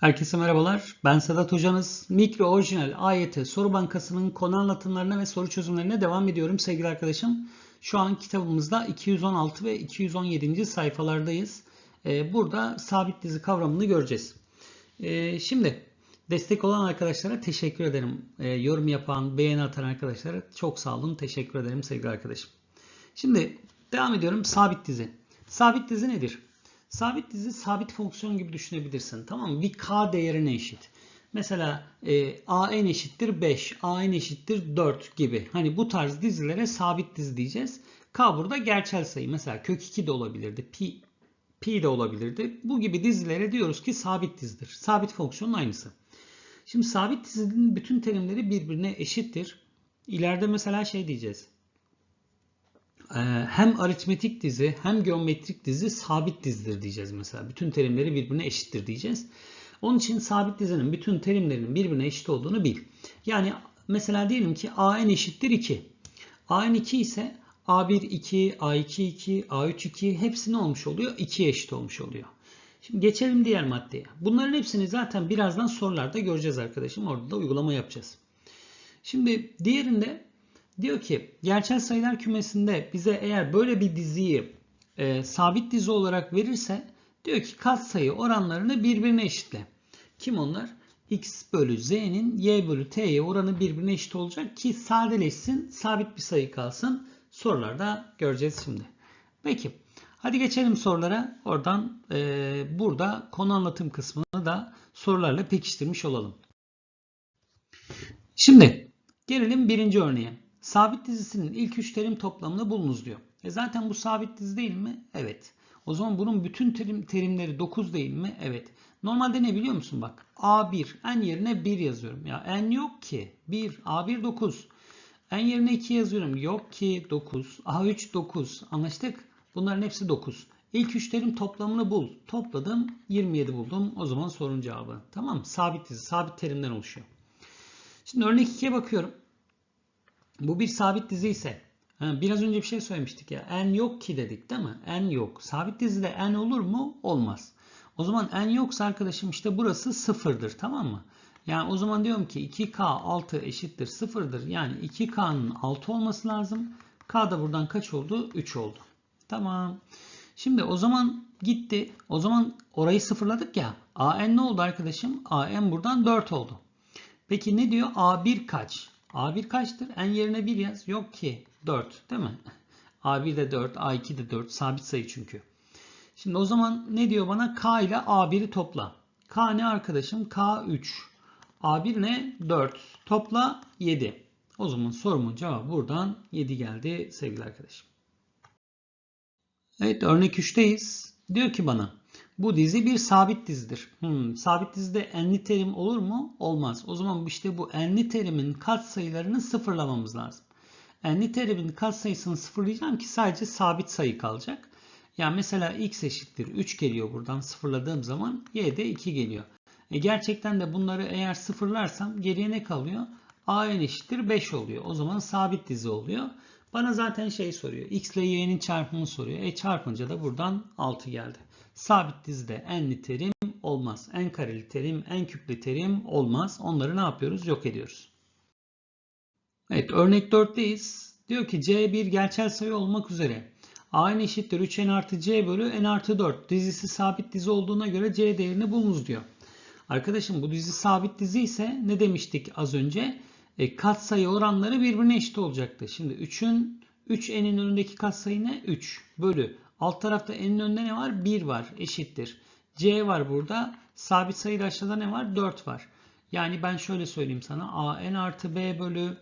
Herkese merhabalar. Ben Sedat Hocanız. Mikro Orijinal AYT Soru Bankası'nın konu anlatımlarına ve soru çözümlerine devam ediyorum sevgili arkadaşım. Şu an kitabımızda 216 ve 217. sayfalardayız. Ee, Burada sabit dizi kavramını göreceğiz. Ee, Şimdi destek olan arkadaşlara teşekkür ederim. Ee, Yorum yapan, beğeni atan arkadaşlara çok sağ olun. Teşekkür ederim sevgili arkadaşım. Şimdi devam ediyorum. Sabit dizi. Sabit dizi nedir? Sabit dizi sabit fonksiyon gibi düşünebilirsin. Tamam mı? Bir k değerine eşit. Mesela e, a n eşittir 5, a n eşittir 4 gibi. Hani bu tarz dizilere sabit dizi diyeceğiz. K burada gerçel sayı. Mesela kök 2 de olabilirdi. Pi, pi de olabilirdi. Bu gibi dizilere diyoruz ki sabit dizidir. Sabit fonksiyonun aynısı. Şimdi sabit dizinin bütün terimleri birbirine eşittir. İleride mesela şey diyeceğiz. Ee, hem aritmetik dizi hem geometrik dizi sabit dizidir diyeceğiz mesela. Bütün terimleri birbirine eşittir diyeceğiz. Onun için sabit dizinin bütün terimlerinin birbirine eşit olduğunu bil. Yani mesela diyelim ki an eşittir 2. an 2 ise a1 2, a2 2, a3 2 hepsi ne olmuş oluyor? 2'ye eşit olmuş oluyor. Şimdi geçelim diğer maddeye. Bunların hepsini zaten birazdan sorularda göreceğiz arkadaşım. Orada da uygulama yapacağız. Şimdi diğerinde Diyor ki gerçel sayılar kümesinde bize eğer böyle bir diziyi e, sabit dizi olarak verirse diyor ki katsayı oranlarını birbirine eşitle. Kim onlar? x bölü z'nin y bölü t'ye oranı birbirine eşit olacak ki sadeleşsin sabit bir sayı kalsın. Sorularda göreceğiz şimdi. Peki hadi geçelim sorulara. Oradan e, burada konu anlatım kısmını da sorularla pekiştirmiş olalım. Şimdi gelelim birinci örneğe. Sabit dizisinin ilk üç terim toplamını bulunuz diyor. E zaten bu sabit dizi değil mi? Evet. O zaman bunun bütün terim, terimleri 9 değil mi? Evet. Normalde ne biliyor musun bak? A1 en yerine 1 yazıyorum. Ya en yok ki. 1 A1 9. En yerine 2 yazıyorum. Yok ki 9. A3 9. Anlaştık? Bunların hepsi 9. İlk üç terim toplamını bul. Topladım 27 buldum. O zaman sorun cevabı. Tamam Sabit dizi. Sabit terimden oluşuyor. Şimdi örnek 2'ye bakıyorum. Bu bir sabit dizi ise biraz önce bir şey söylemiştik ya n yok ki dedik değil mi? n yok. Sabit dizide n olur mu? Olmaz. O zaman n yoksa arkadaşım işte burası sıfırdır tamam mı? Yani o zaman diyorum ki 2k 6 eşittir sıfırdır. Yani 2k'nın 6 olması lazım. k da buradan kaç oldu? 3 oldu. Tamam. Şimdi o zaman gitti. O zaman orayı sıfırladık ya. an ne oldu arkadaşım? an buradan 4 oldu. Peki ne diyor? a1 kaç? A1 kaçtır? En yerine 1 yaz. Yok ki 4 değil mi? A1 de 4, A2 de 4. Sabit sayı çünkü. Şimdi o zaman ne diyor bana? K ile A1'i topla. K ne arkadaşım? K3. A1 ne? 4. Topla 7. O zaman sorumun cevabı buradan 7 geldi sevgili arkadaşım. Evet örnek 3'teyiz. Diyor ki bana bu dizi bir sabit dizidir. Hmm, sabit dizide enli terim olur mu? Olmaz. O zaman işte bu enli terimin katsayılarını sıfırlamamız lazım. Enli terimin katsayısını sıfırlayacağım ki sadece sabit sayı kalacak. Yani mesela x eşittir 3 geliyor buradan sıfırladığım zaman y de 2 geliyor. E gerçekten de bunları eğer sıfırlarsam geriye ne kalıyor? a n eşittir 5 oluyor. O zaman sabit dizi oluyor. Bana zaten şey soruyor. x ile y'nin çarpımını soruyor. E çarpınca da buradan 6 geldi. Sabit dizide enli terim olmaz. En kareli terim, en küplü terim olmaz. Onları ne yapıyoruz? Yok ediyoruz. Evet örnek 4'teyiz. Diyor ki c bir gerçel sayı olmak üzere. a n eşittir 3n artı c bölü n artı 4. Dizisi sabit dizi olduğuna göre c değerini bulunuz diyor. Arkadaşım bu dizi sabit dizi ise ne demiştik az önce? E, katsayı oranları birbirine eşit olacaktı. Şimdi 3'ün 3n'in önündeki katsayı ne? 3 bölü. Alt tarafta n'in önünde ne var? 1 var. Eşittir. c var burada. Sabit sayıda aşağıda ne var? 4 var. Yani ben şöyle söyleyeyim sana. a n artı b bölü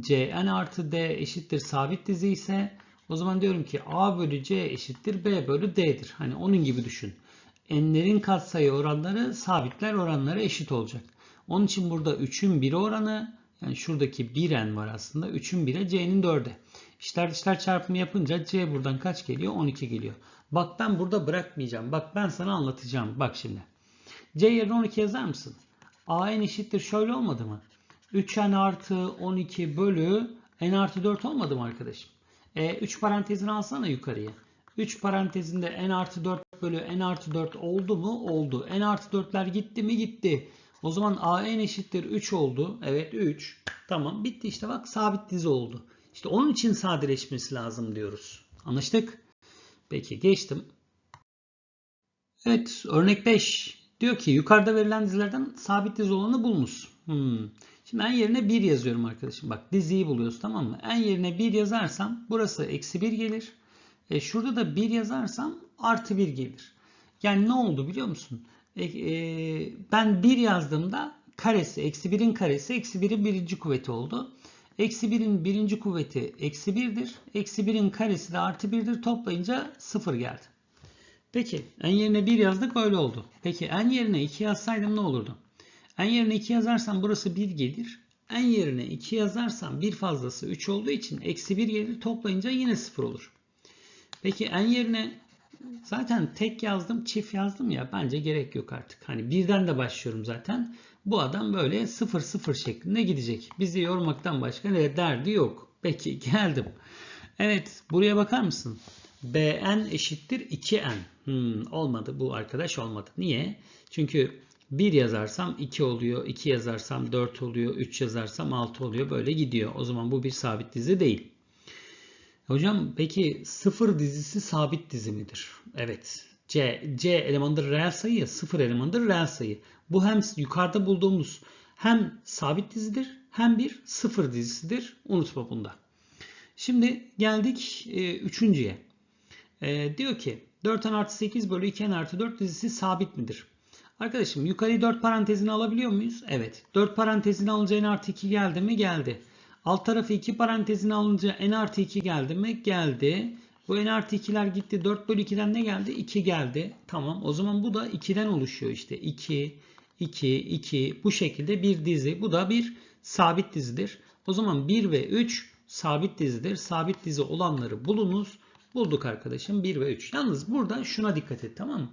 c n artı d eşittir sabit dizi ise o zaman diyorum ki a bölü c eşittir b bölü d'dir. Hani onun gibi düşün. n'lerin katsayı oranları sabitler oranları eşit olacak. Onun için burada 3'ün 1 oranı yani şuradaki 1n var aslında. 3'ün 1'e c'nin 4'e. İşler dışlar çarpımı yapınca c buradan kaç geliyor? 12 geliyor. Bak ben burada bırakmayacağım. Bak ben sana anlatacağım. Bak şimdi. c yerine 12 yazar mısın? a eşittir şöyle olmadı mı? 3n artı 12 bölü n artı 4 olmadı mı arkadaşım? E, 3 parantezini alsana yukarıya. 3 parantezinde n artı 4 bölü n artı 4 oldu mu? Oldu. n artı 4'ler gitti mi? Gitti. O zaman a n eşittir 3 oldu. Evet 3. Tamam bitti işte bak sabit dizi oldu. İşte onun için sadeleşmesi lazım diyoruz. Anlaştık? Peki geçtim. Evet örnek 5. Diyor ki yukarıda verilen dizilerden sabit dizi olanı bulunuz. Hmm. Şimdi en yerine 1 yazıyorum arkadaşım. Bak diziyi buluyoruz tamam mı? En yerine 1 yazarsam burası eksi 1 gelir. E, şurada da 1 yazarsam artı 1 gelir. Yani ne oldu biliyor musun? E, e, ben 1 yazdığımda karesi, eksi 1'in karesi, eksi 1'in birinci kuvveti oldu. Eksi 1'in birinci kuvveti eksi 1'dir. Eksi 1'in karesi de artı 1'dir. Toplayınca 0 geldi. Peki en yerine 1 yazdık böyle oldu. Peki en yerine 2 yazsaydım ne olurdu? En yerine 2 yazarsam burası 1 gelir. En yerine 2 yazarsam 1 fazlası 3 olduğu için eksi 1 gelir. Toplayınca yine 0 olur. Peki en yerine zaten tek yazdım çift yazdım ya bence gerek yok artık. Hani birden de başlıyorum zaten. Bu adam böyle 0 0 şeklinde gidecek. Bizi yormaktan başka ne derdi yok. Peki geldim. Evet buraya bakar mısın? Bn eşittir 2n. Hmm, olmadı bu arkadaş olmadı. Niye? Çünkü 1 yazarsam 2 oluyor, 2 yazarsam 4 oluyor, 3 yazarsam 6 oluyor. Böyle gidiyor. O zaman bu bir sabit dizi değil. Hocam peki 0 dizisi sabit dizi midir? Evet. C, C elemandır reel sayı ya 0 elemandır reel sayı. Bu hem yukarıda bulduğumuz hem sabit dizidir hem bir 0 dizisidir. Unutma bunda. Şimdi geldik e, üçüncüye. E, diyor ki 4n artı 8 bölü 2n artı 4 dizisi sabit midir? Arkadaşım yukarıyı 4 parantezine alabiliyor muyuz? Evet. 4 parantezine alınca n artı 2 geldi mi? Geldi. Alt tarafı 2 parantezine alınca n artı 2 geldi mi? Geldi. Bu n artı 2'ler gitti. 4 bölü 2'den ne geldi? 2 geldi. Tamam. O zaman bu da 2'den oluşuyor işte. 2, 2, 2 bu şekilde bir dizi. Bu da bir sabit dizidir. O zaman 1 ve 3 sabit dizidir. Sabit dizi olanları bulunuz. Bulduk arkadaşım 1 ve 3. Yalnız burada şuna dikkat et tamam mı?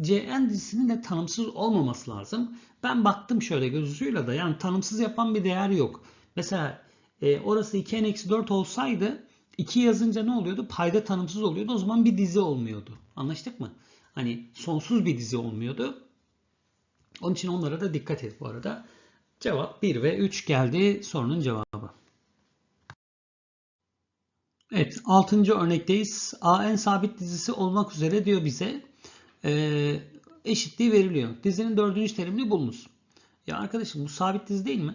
Cn dizisinin de tanımsız olmaması lazım. Ben baktım şöyle gözüyle da yani tanımsız yapan bir değer yok. Mesela e, orası 2n-4 olsaydı 2 yazınca ne oluyordu? Payda tanımsız oluyordu. O zaman bir dizi olmuyordu. Anlaştık mı? Hani sonsuz bir dizi olmuyordu. Onun için onlara da dikkat et bu arada. Cevap 1 ve 3 geldi sorunun cevabı. Evet 6. örnekteyiz. AN sabit dizisi olmak üzere diyor bize e, eşitliği veriliyor. Dizinin dördüncü terimini bulunuz. Ya arkadaşım bu sabit dizi değil mi?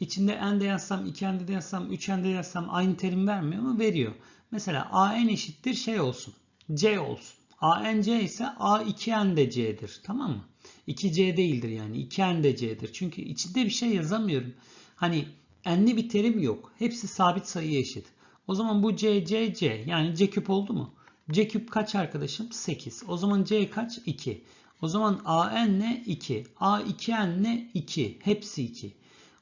İçinde n de yazsam, 2n'de de yazsam, 3n'de de yazsam aynı terim vermiyor mu? Veriyor. Mesela an eşittir şey olsun. c olsun. an c ise a2n de c'dir. Tamam mı? 2c değildir yani. 2n de c'dir. Çünkü içinde bir şey yazamıyorum. Hani n'li bir terim yok. Hepsi sabit sayıya eşit. O zaman bu c, c, c. Yani c küp oldu mu? c küp kaç arkadaşım? 8. O zaman c kaç? 2. O zaman an ne? 2. a2n ne? 2. Hepsi 2.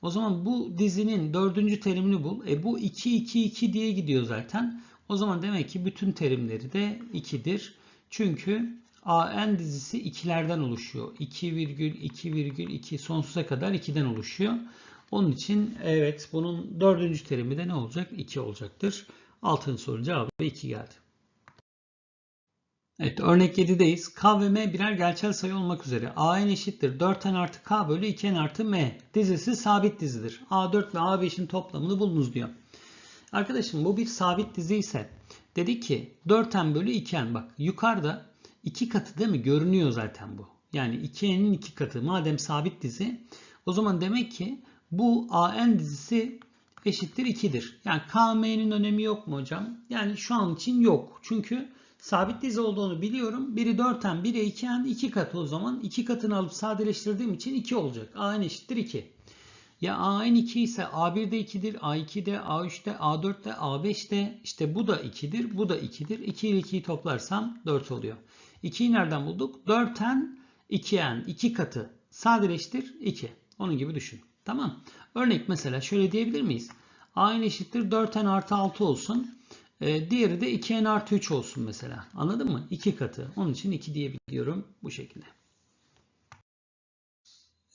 O zaman bu dizinin dördüncü terimini bul. E bu 2, 2, 2 diye gidiyor zaten. O zaman demek ki bütün terimleri de 2'dir. Çünkü AN dizisi ikilerden oluşuyor. 2 virgül 2 virgül 2 sonsuza kadar 2'den oluşuyor. Onun için evet bunun dördüncü terimi de ne olacak? 2 olacaktır. Altıncı sorunun cevabı 2 geldi. Evet örnek 7'deyiz. K ve M birer gerçel sayı olmak üzere AN eşittir 4n artı K bölü 2n artı M dizisi sabit dizidir. A4 ve A5'in toplamını bulunuz diyor. Arkadaşım bu bir sabit dizi ise dedi ki 4n bölü 2n bak yukarıda 2 katı değil mi? Görünüyor zaten bu. Yani 2n'in 2 katı. Madem sabit dizi o zaman demek ki bu AN dizisi eşittir 2'dir. Yani KM'nin önemi yok mu hocam? Yani şu an için yok. Çünkü sabit dizi olduğunu biliyorum. Biri 4n, biri 2n, 2 katı o zaman. 2 katını alıp sadeleştirdiğim için 2 olacak. an eşittir 2. Ya an 2 ise a1'de 2'dir, a2'de, a3'de, a4'de, a5'de. İşte bu da 2'dir, bu da 2'dir. 2 ile 2'yi toplarsam 4 oluyor. 2'yi nereden bulduk? 4n, 2n, 2 katı. Sadeleştir 2. Onun gibi düşün. Tamam. Örnek mesela şöyle diyebilir miyiz? a eşittir 4n artı 6 olsun. E, diğeri de 2n artı 3 olsun mesela. Anladın mı? 2 katı. Onun için 2 diyebiliyorum bu şekilde.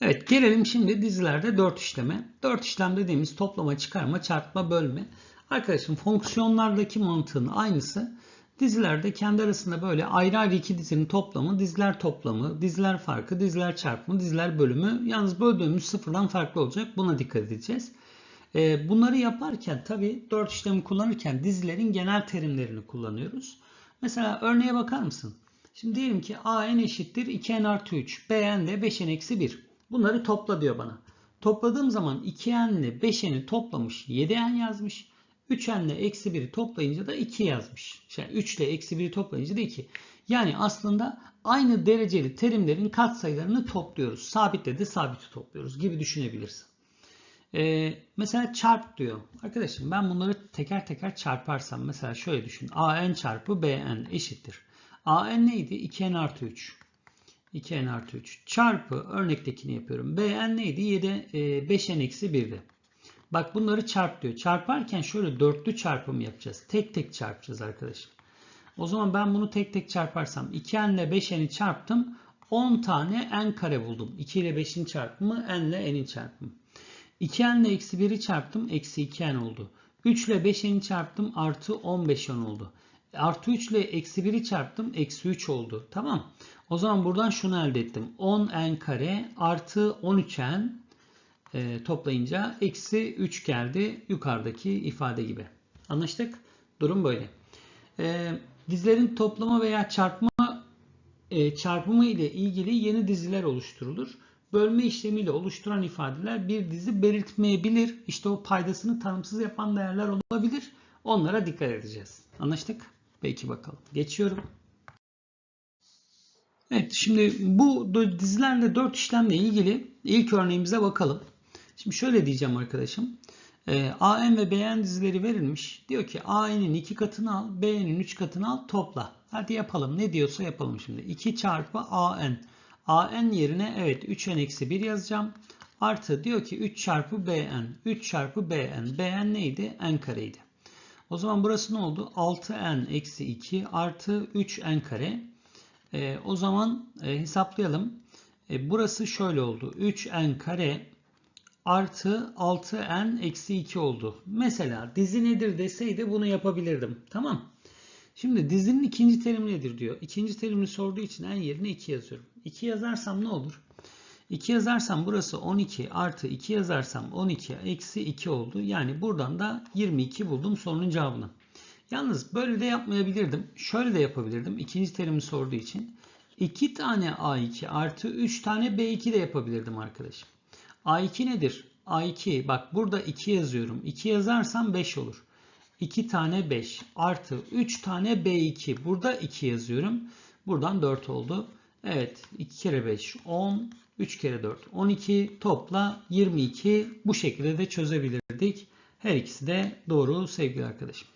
Evet gelelim şimdi dizilerde 4 işleme. 4 işlem dediğimiz toplama, çıkarma, çarpma, bölme. Arkadaşım fonksiyonlardaki mantığın aynısı Dizilerde kendi arasında böyle ayrı ayrı iki dizinin toplamı, diziler toplamı, diziler farkı, diziler çarpımı, diziler bölümü. Yalnız böldüğümüz sıfırdan farklı olacak. Buna dikkat edeceğiz. Ee, bunları yaparken tabii 4 işlemi kullanırken dizilerin genel terimlerini kullanıyoruz. Mesela örneğe bakar mısın? Şimdi diyelim ki a n eşittir 2n artı 3, b n de 5n eksi 1. Bunları topla diyor bana. Topladığım zaman 2n ile 5n'i toplamış 7n yazmış. 3n ile eksi 1'i toplayınca da 2 yazmış. Yani 3 ile eksi 1'i toplayınca da 2. Yani aslında aynı dereceli terimlerin katsayılarını topluyoruz. Sabitle de sabiti topluyoruz gibi düşünebilirsin. Ee, mesela çarp diyor. Arkadaşım ben bunları teker teker çarparsam mesela şöyle düşün. an çarpı bn eşittir. an neydi? 2n artı 3. 2n artı 3 çarpı örnektekini yapıyorum. bn neydi? 7, e, 5n eksi 1'di. Bak bunları çarp diyor. Çarparken şöyle dörtlü çarpım yapacağız. Tek tek çarpacağız arkadaşım. O zaman ben bunu tek tek çarparsam 2n ile 5n'i çarptım. 10 tane n kare buldum. 2 ile 5'in çarpımı n ile n'in çarpımı. 2n ile eksi 1'i çarptım. Eksi 2n oldu. 3 ile 5n'i çarptım. Artı 15n oldu. Artı 3 ile eksi 1'i çarptım. Eksi 3 oldu. Tamam. O zaman buradan şunu elde ettim. 10n kare artı 13n e, toplayınca eksi 3 geldi. Yukarıdaki ifade gibi. Anlaştık? Durum böyle. E, dizilerin toplama veya çarpma e, çarpımı ile ilgili yeni diziler oluşturulur. Bölme işlemiyle oluşturan ifadeler bir dizi belirtmeyebilir. İşte o paydasını tanımsız yapan değerler olabilir. Onlara dikkat edeceğiz. Anlaştık? Peki bakalım. Geçiyorum. Evet şimdi bu dizilerle 4 işlemle ilgili ilk örneğimize bakalım. Şimdi şöyle diyeceğim arkadaşım. E, AN ve BN dizileri verilmiş. Diyor ki AN'in 2 katını al, BN'in 3 katını al, topla. Hadi yapalım. Ne diyorsa yapalım şimdi. 2 çarpı AN. AN yerine evet 3N eksi 1 yazacağım. Artı diyor ki 3 çarpı BN. 3 çarpı BN. BN neydi? N kareydi. O zaman burası ne oldu? 6N eksi 2 artı 3N kare. E, o zaman e, hesaplayalım. E, burası şöyle oldu. 3N kare artı 6n eksi 2 oldu. Mesela dizi nedir deseydi bunu yapabilirdim. Tamam. Şimdi dizinin ikinci terimi nedir diyor. İkinci terimini sorduğu için en yerine 2 yazıyorum. 2 yazarsam ne olur? 2 yazarsam burası 12 artı 2 yazarsam 12 eksi 2 oldu. Yani buradan da 22 buldum sorunun cevabını. Yalnız böyle de yapmayabilirdim. Şöyle de yapabilirdim. İkinci terimi sorduğu için. 2 tane A2 artı 3 tane B2 de yapabilirdim arkadaşım. A2 nedir? A2 bak burada 2 yazıyorum. 2 yazarsam 5 olur. 2 tane 5 artı 3 tane B2. Burada 2 yazıyorum. Buradan 4 oldu. Evet 2 kere 5 10. 3 kere 4 12. Topla 22. Bu şekilde de çözebilirdik. Her ikisi de doğru sevgili arkadaşım.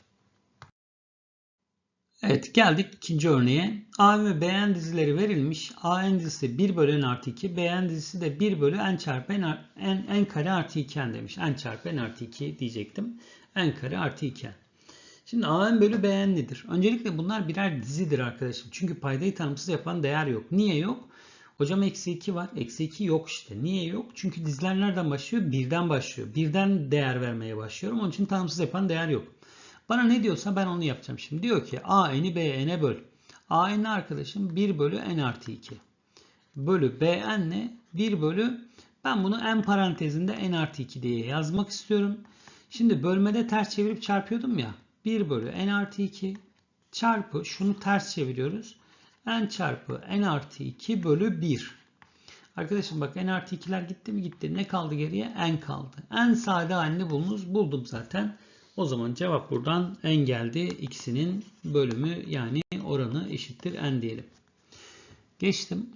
Evet geldik ikinci örneğe. A ve Bn dizileri verilmiş. An dizisi 1 bölü n artı 2. Bn dizisi de 1 bölü n çarpı n, n, n kare artı 2n demiş. n çarpı n artı 2 diyecektim. n kare artı 2n. Şimdi an bölü bn nedir? Öncelikle bunlar birer dizidir arkadaşım. Çünkü paydayı tanımsız yapan değer yok. Niye yok? Hocam eksi 2 var. Eksi 2 yok işte. Niye yok? Çünkü diziler nereden başlıyor? Birden başlıyor. Birden değer vermeye başlıyorum. Onun için tanımsız yapan değer yok. Bana ne diyorsa ben onu yapacağım şimdi. Diyor ki a n'i b n'e böl. a n arkadaşım 1 bölü n artı 2. Bölü b n 1 bölü ben bunu n parantezinde n artı 2 diye yazmak istiyorum. Şimdi bölmede ters çevirip çarpıyordum ya. 1 bölü n artı 2 çarpı şunu ters çeviriyoruz. n çarpı n artı 2 bölü 1. Arkadaşım bak n artı 2'ler gitti mi gitti. Ne kaldı geriye? n kaldı. n sade halini bulunuz. Buldum zaten. O zaman cevap buradan n geldi. İkisinin bölümü yani oranı eşittir n diyelim. Geçtim.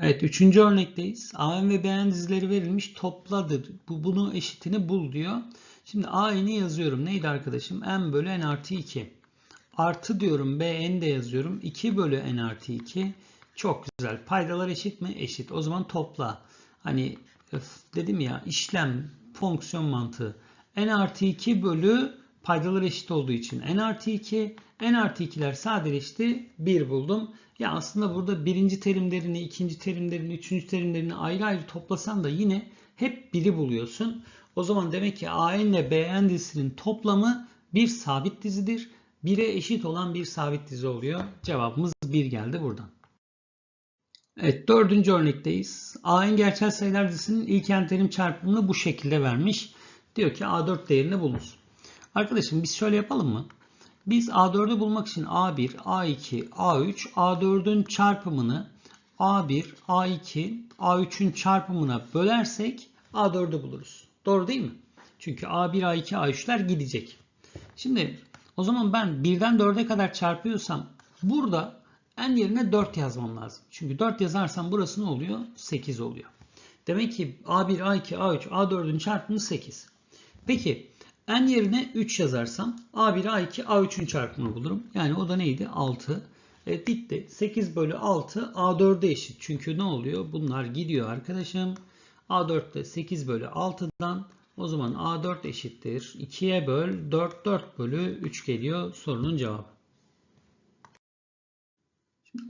Evet üçüncü örnekteyiz. AN ve BN dizileri verilmiş topladır. Bu bunu eşitini bul diyor. Şimdi AN'i yazıyorum. Neydi arkadaşım? n bölü n artı 2. Artı diyorum BN de yazıyorum. 2 bölü n artı 2. Çok güzel. Paydalar eşit mi? Eşit. O zaman topla. Hani öf, dedim ya işlem fonksiyon mantığı n artı 2 bölü paydalar eşit olduğu için n artı 2 n artı 2'ler sadeleşti 1 buldum. Ya aslında burada birinci terimlerini, ikinci terimlerini, üçüncü terimlerini ayrı ayrı toplasan da yine hep 1'i buluyorsun. O zaman demek ki AN ile BN dizisinin toplamı bir sabit dizidir. 1'e eşit olan bir sabit dizi oluyor. Cevabımız 1 geldi buradan. Evet dördüncü örnekteyiz. A'nın gerçel sayılar dizisinin ilk n terim çarpımını bu şekilde vermiş. Diyor ki A4 değerini bulunuz. Arkadaşım biz şöyle yapalım mı? Biz A4'ü bulmak için A1, A2, A3, A4'ün çarpımını A1, A2, A3'ün çarpımına bölersek A4'ü buluruz. Doğru değil mi? Çünkü A1, A2, A3'ler gidecek. Şimdi o zaman ben 1'den 4'e kadar çarpıyorsam burada n yerine 4 yazmam lazım. Çünkü 4 yazarsam burası ne oluyor? 8 oluyor. Demek ki A1, A2, A3, A4'ün çarpımı 8. Peki n yerine 3 yazarsam A1, A2, A3'ün çarpımını bulurum. Yani o da neydi? 6. Evet bitti. 8 bölü 6 A4'e eşit. Çünkü ne oluyor? Bunlar gidiyor arkadaşım. A4'te 8 bölü 6'dan o zaman A4 eşittir. 2'ye böl 4 4 bölü 3 geliyor sorunun cevabı.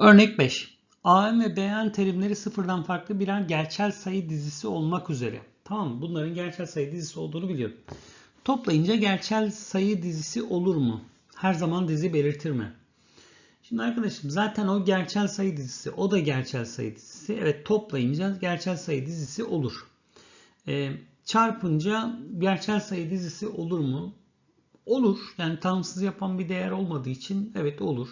Örnek 5. AN ve BN terimleri sıfırdan farklı birer gerçel sayı dizisi olmak üzere. Tamam? Bunların gerçel sayı dizisi olduğunu biliyorum. Toplayınca gerçel sayı dizisi olur mu? Her zaman dizi belirtir mi? Şimdi arkadaşım zaten o gerçel sayı dizisi, o da gerçel sayı dizisi. Evet toplayınca gerçel sayı dizisi olur. Ee, çarpınca gerçel sayı dizisi olur mu? Olur. Yani tanımsız yapan bir değer olmadığı için evet olur.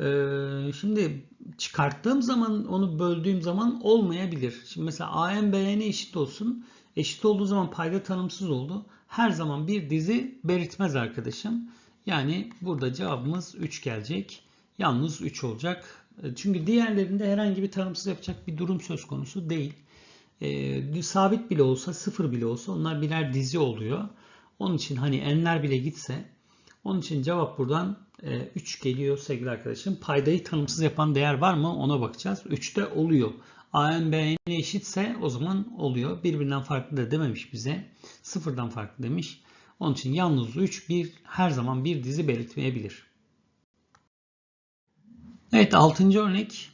Ee, şimdi çıkarttığım zaman onu böldüğüm zaman olmayabilir. Şimdi mesela AN BN'e eşit olsun. Eşit olduğu zaman payda tanımsız oldu. Her zaman bir dizi belirtmez arkadaşım. Yani burada cevabımız 3 gelecek. Yalnız 3 olacak. Çünkü diğerlerinde herhangi bir tanımsız yapacak bir durum söz konusu değil. Ee, sabit bile olsa, sıfır bile olsa onlar birer dizi oluyor. Onun için hani n'ler bile gitse onun için cevap buradan 3 geliyor sevgili arkadaşım. Paydayı tanımsız yapan değer var mı ona bakacağız. 3'te oluyor. AN BN'e eşitse o zaman oluyor. Birbirinden farklı da dememiş bize. Sıfırdan farklı demiş. Onun için yalnız 3 bir her zaman bir dizi belirtmeyebilir. Evet 6. örnek.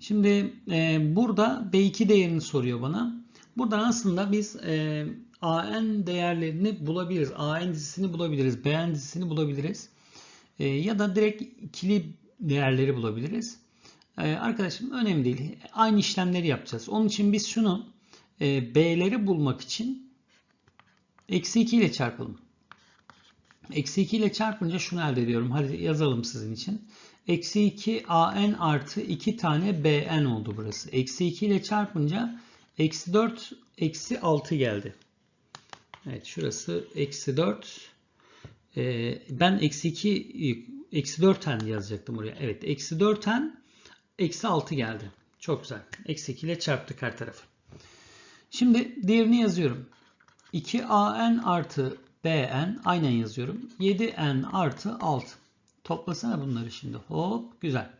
Şimdi e, burada B2 değerini soruyor bana. Buradan aslında biz e, AN değerlerini bulabiliriz. AN dizisini bulabiliriz. BN dizisini bulabiliriz. E, ya da direkt ikili değerleri bulabiliriz. E, arkadaşım önemli değil. Aynı işlemleri yapacağız. Onun için biz şunu e, B'leri bulmak için eksi 2 ile çarpalım. Eksi 2 ile çarpınca şunu elde ediyorum. Hadi yazalım sizin için. Eksi 2 AN artı 2 tane BN oldu burası. Eksi 2 ile çarpınca eksi 4 eksi 6 geldi. Evet şurası eksi 4. Ee, ben eksi 2 eksi 4n yazacaktım oraya. Evet eksi 4n eksi 6 geldi. Çok güzel. Eksi 2 ile çarptık her tarafı. Şimdi diğerini yazıyorum. 2an artı bn aynen yazıyorum. 7n artı 6. Toplasana bunları şimdi. Hop güzel.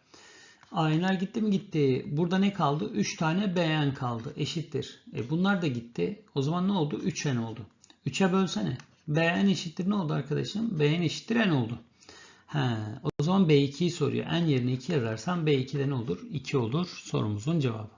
A'nler gitti mi gitti. Burada ne kaldı? 3 tane bn kaldı. Eşittir. E bunlar da gitti. O zaman ne oldu? 3n oldu. 3'e bölsene. bn eşittir ne oldu arkadaşım? bn eşittir n oldu. He, o zaman b2'yi soruyor. n yerine 2 yazarsam b2'de ne olur? 2 olur sorumuzun cevabı.